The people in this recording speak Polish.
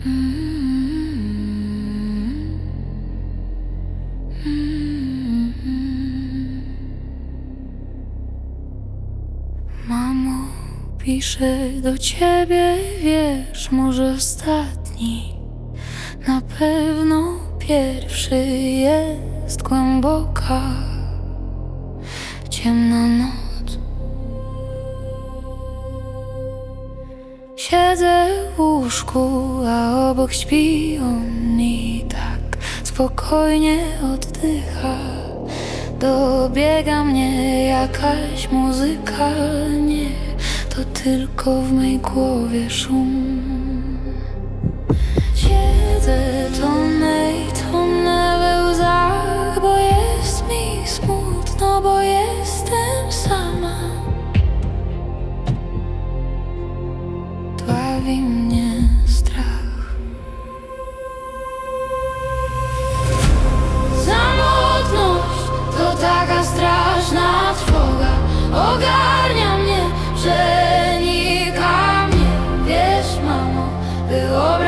Mamo, piszę do ciebie, wiesz, może ostatni. Na pewno pierwszy jest głęboka, ciemna noc. Siedzę w łóżku, a obok śpi on i tak spokojnie oddycha. Dobiega mnie jakaś muzyka, nie, to tylko w mej głowie szum. ciekawi mnie strach. Samotność to taka straszna trwoga, ogarnia mnie, przenika mnie. Wiesz, mamo, było